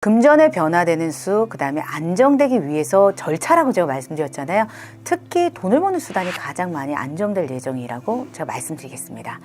금전의 변화되는 수, 그 다음에 안정되기 위해서 절차라고 제가 말씀드렸잖아요. 특히 돈을 버는 수단이 가장 많이 안정될 예정이라고 제가 말씀드리겠습니다.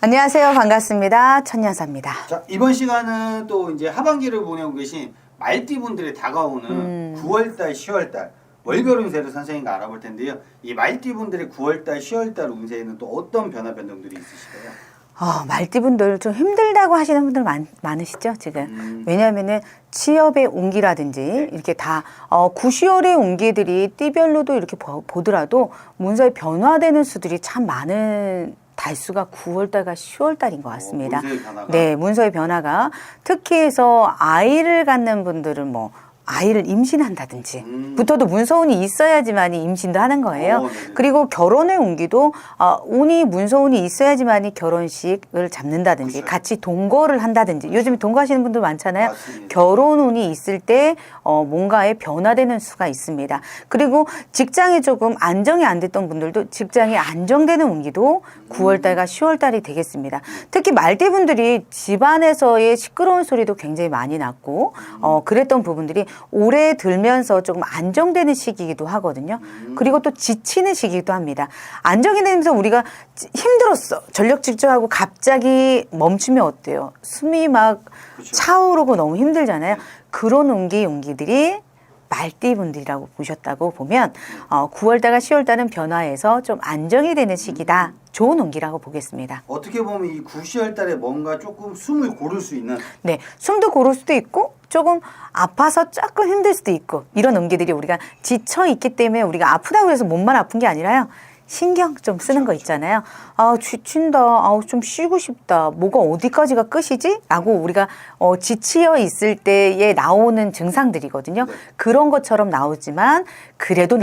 안녕하세요. 반갑습니다. 천년사입니다. 자 이번 시간은 또 이제 하반기를 보내고 계신 말띠분들이 다가오는 음. 9월달, 10월달 월별 운세를 선생님과 알아볼 텐데요. 이 말띠분들의 9월달, 10월달 운세에는 또 어떤 변화 변동들이 있으실까요? 어, 말띠분들 좀 힘들다고 하시는 분들 많, 많으시죠, 지금? 음. 왜냐하면은 취업의 운기라든지 이렇게 다 어, 9, 10월의 운기들이 띠별로도 이렇게 보, 보더라도 문서에 변화되는 수들이 참 많은 달수가 9월달과 10월달인 것 같습니다. 어, 운세의 변화가. 네, 문서의 변화가 특히 해서 아이를 갖는 분들은 뭐 아이를 임신한다든지 음. 부터도 문서운이 있어야지만 임신도 하는 거예요. 어, 네네. 그리고 결혼의 운기도 어, 운이 문서운이 있어야지만이 결혼식을 잡는다든지 그렇죠. 같이 동거를 한다든지 요즘에 동거하시는 분들 많잖아요. 맞습니다. 결혼 운이 있을 때 어, 뭔가에 변화되는 수가 있습니다. 그리고 직장이 조금 안정이 안 됐던 분들도 직장이 안정되는 운기도 9월달과 10월달이 되겠습니다. 특히 말띠분들이 집안에서의 시끄러운 소리도 굉장히 많이 났고 어, 그랬던 부분들이 올해 들면서 조금 안정되는 시기이기도 하거든요. 그리고 또 지치는 시기이기도 합니다. 안정이 되면서 우리가 지- 힘들었어. 전력 질주하고 갑자기 멈추면 어때요? 숨이 막 그렇죠. 차오르고 너무 힘들잖아요. 그런 운기 운기들이 말띠분들이라고 보셨다고 보면 어, 9월달과 10월달은 변화해서 좀 안정이 되는 시기다. 좋은 운기라고 보겠습니다. 어떻게 보면 이 9, 10월 달에 뭔가 조금 숨을 고를 수 있는 네, 숨도 고를 수도 있고 조금 아파서 조금 힘들 수도 있고 이런 운기들이 우리가 지쳐 있기 때문에 우리가 아프다고 해서 몸만 아픈 게 아니라요. 신경 좀 쓰는 거 있잖아요. 아, 지친다. 아우, 좀 쉬고 싶다. 뭐가 어디까지가 끝이지? 라고 우리가 어, 지치어 있을 때에 나오는 증상들이거든요. 네. 그런 것처럼 나오지만 그래도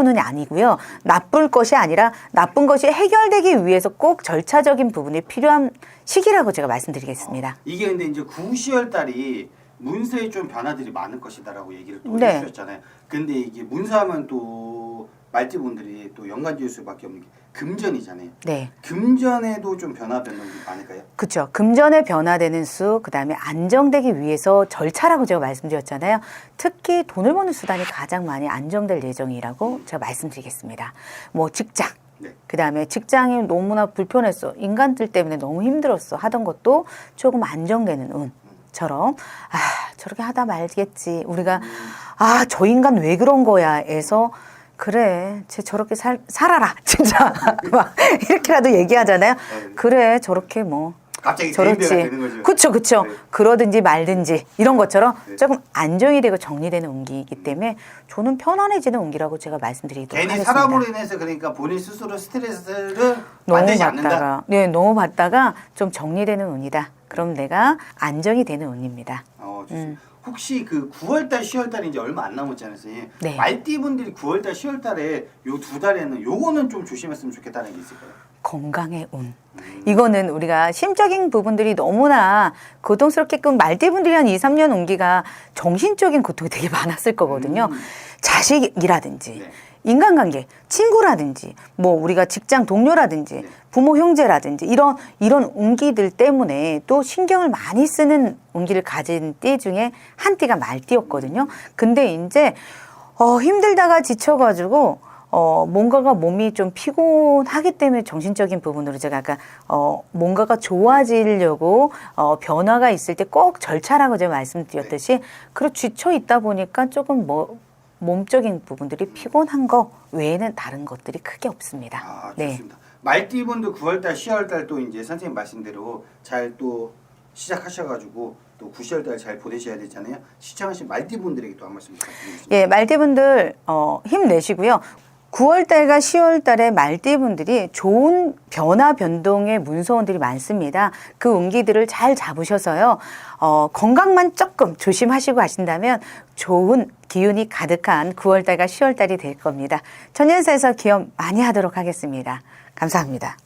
운은 아니고요. 나쁠 것이 아니라 나쁜 것이 해결되기 위해서 꼭 절차적인 부분이 필요한 시기라고 제가 말씀드리겠습니다. 이게 근데 이제 9, 10월 달이 문서에 좀 변화들이 많을 것이다라고 얘기를 또 네. 해주셨잖아요. 근데 이게 문서하면 또 말띠분들이 또 연관 지을 수밖에 없는 게 금전이잖아요. 네. 금전에도 좀 변화 변동이 많을까요? 그렇죠. 금전의 변화되는 수, 그다음에 안정되기 위해서 절차라고 제가 말씀드렸잖아요. 특히 돈을 버는 수단이 가장 많이 안정될 예정이라고 제가 말씀드리겠습니다. 뭐 직장, 네. 그 다음에 직장이 너무나 불편했어. 인간들 때문에 너무 힘들었어. 하던 것도 조금 안정되는 운 처럼 아, 저렇게 하다 말겠지. 우리가 아, 저 인간 왜 그런 거야에서 그래, 쟤 저렇게 살, 살아라, 진짜. 막, 이렇게라도 얘기하잖아요. 그래, 저렇게 뭐. 갑자기 저렇지. 되는 거죠. 그쵸, 그쵸. 네. 그러든지 말든지 이런 것처럼 네. 조금 안정이 되고 정리되는 운기이기 때문에 저는 편안해지는 운기라고 제가 말씀드리도록 괜히 하겠습니다. 사람으로 인해서 그러니까 본인 스스로 스트레스를 너무 만들지 않는다. 받다가, 네, 너무 받다가 좀 정리되는 운이다. 그럼 내가 안정이 되는 운입니다. 어, 좋습니다. 혹시 그 9월달, 10월달이 이제 얼마 안 남았잖아요, 선생님. 네. 말띠분들이 9월달, 10월달에 요 두 달에는 요거는 좀 조심했으면 좋겠다는 게 있을까요? 건강의 운. 음. 이거는 우리가 심적인 부분들이 너무나 고통스럽게끔 말띠분들이 한 2, 3년 운기가 정신적인 고통이 되게 많았을 거거든요. 음. 자식이라든지 네. 인간관계, 친구라든지 뭐 우리가 직장 동료라든지 네. 부모 형제라든지 이런 이런 운기들 때문에 또 신경을 많이 쓰는 운기를 가진 띠 중에 한 띠가 말띠였거든요. 근데 이제 어 힘들다가 지쳐가지고 어 뭔가가 몸이 좀 피곤하기 때문에 정신적인 부분으로 제가 아까 어 뭔가가 좋아지려고 어 변화가 있을 때 꼭 절차라고 제가 말씀드렸듯이 그리고 지쳐 있다 보니까 조금 뭐 몸적인 부분들이 피곤한 거 외에는 다른 것들이 크게 없습니다. 아, 네. 좋습니다. 말띠분도 9월달, 10월달 또 이제 선생님 말씀대로 잘 또 시작하셔가지고 또 9, 10월달 잘 보내셔야 되잖아요. 시청하신 말띠분들에게 또 한 말씀 부탁드리겠습니다. 예, 말띠분들 어, 힘내시고요. 9월달과 10월달에 말띠 분들이 좋은 변화 변동의 문서원들이 많습니다. 그 운기들을 잘 잡으셔서요. 어, 건강만 조금 조심하시고 하신다면 좋은 기운이 가득한 9월달과 10월달이 될 겁니다. 천년사에서 기업 많이 하도록 하겠습니다. 감사합니다.